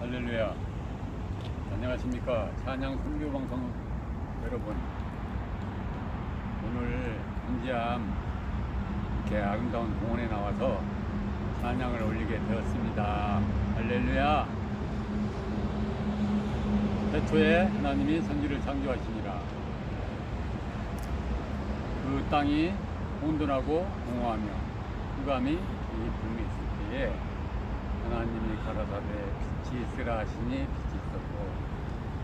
할렐루야. 안녕하십니까. 찬양 선교 방송 여러분. 오늘 군지암 이렇게 아름다운 공원에 나와서 찬양을 올리게 되었습니다. 할렐루야. 태초에 하나님이 선지를 창조하시니라. 그 땅이 온돈하고 공허하며 흑암이 이 붐이 있을 때에 하나님이 가라사대 빛이 있으라 하시니 빛이 있었고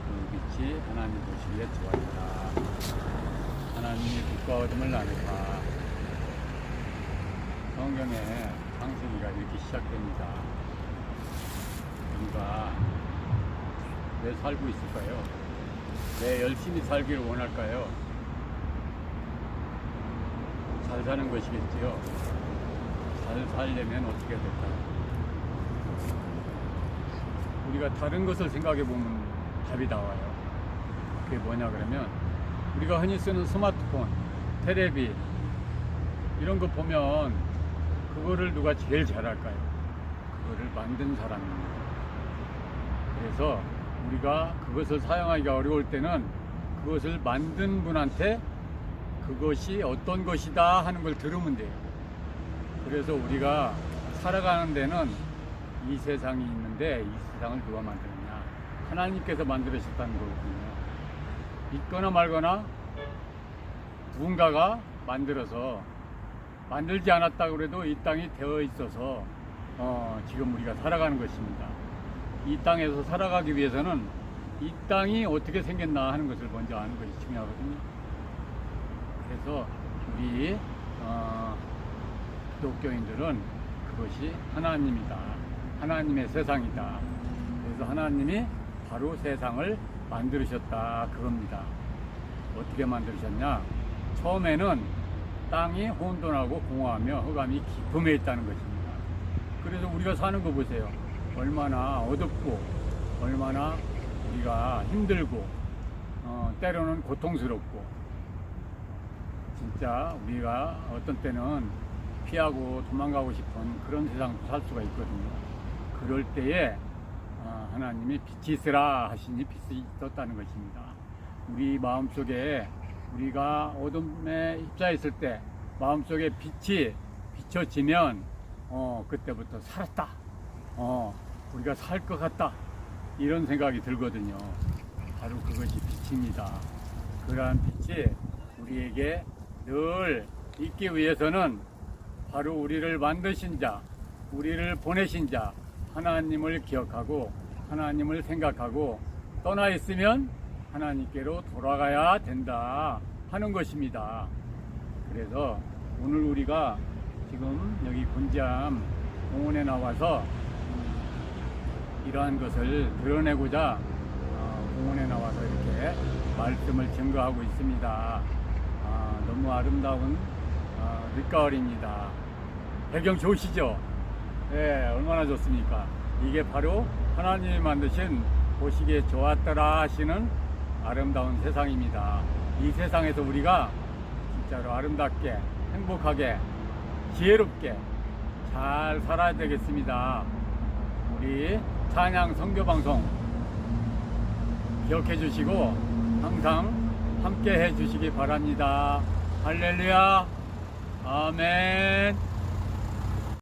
그 빛이 하나님 보시기에 좋아지라 하나님이 빛과 어둠을 나누라 성경에 창세기가 이렇게 시작됩니다 우리가 왜 살고 있을까요? 왜 열심히 살기를 원할까요? 잘 사는 것이겠지요. 잘 살려면 어떻게 될까요? 우리가 다른 것을 생각해 보면 답이 나와요. 그게 뭐냐 그러면 우리가 흔히 쓰는 스마트폰, 테레비 이런 거 보면 그거를 누가 제일 잘할까요? 그거를 만든 사람입니다. 그래서 우리가 그것을 사용하기가 어려울 때는 그것을 만든 분한테 그것이 어떤 것이다 하는 걸 들으면 돼요. 그래서 우리가 살아가는 데는 이 세상이 있는데 이 세상을 누가 만드느냐? 하나님께서 만들으셨다는 거거든요. 있거나 말거나 누군가가 만들어서 만들지 않았다 그래도 이 땅이 되어 있어서 어, 지금 우리가 살아가는 것입니다. 이 땅에서 살아가기 위해서는 이 땅이 어떻게 생겼나 하는 것을 먼저 아는 것이 중요하거든요. 그래서 우리 어, 기독교인들은 그것이 하나님이다. 하나님의 세상이다. 그래서 하나님이 바로 세상을 만들으셨다. 그겁니다. 어떻게 만들으셨냐? 처음에는 땅이 혼돈하고 공허하며 흑암이 깊음에 있다는 것입니다. 그래서 우리가 사는 거 보세요. 얼마나 어둡고, 얼마나 우리가 힘들고, 어, 때로는 고통스럽고, 진짜 우리가 어떤 때는 피하고 도망가고 싶은 그런 세상도 살 수가 있거든요. 그럴 때에 어, 하나님이 빛이 있으라 하시니 빛이 있었다는 것입니다. 우리 마음속에 우리가 어둠에 입자했을 때 마음속에 빛이 비춰지면 어, 그때부터 살았다. 어, 우리가 살 것 같다. 이런 생각이 들거든요. 바로 그것이 빛입니다. 그러한 빛이 우리에게 늘 있기 위해서는 바로 우리를 만드신 자, 우리를 보내신 자, 하나님을 기억하고 하나님을 생각하고 떠나 있으면 하나님께로 돌아가야 된다 하는 것입니다. 그래서 오늘 우리가 지금 여기 군지암 공원에 나와서 이러한 것을 드러내고자 어, 공원에 나와서 이렇게 말씀을 증거하고 있습니다. 아, 너무 아름다운 아, 늦가을입니다. 배경 좋으시죠? 예, 얼마나 좋습니까? 이게 바로 하나님이 만드신 보시기에 좋았더라 하시는 아름다운 세상입니다. 이 세상에서 우리가 진짜로 아름답게, 행복하게, 지혜롭게 잘 살아야 되겠습니다. 우리 찬양 성교방송 기억해 주시고 항상 함께 해 주시기 바랍니다. 할렐루야. 아멘.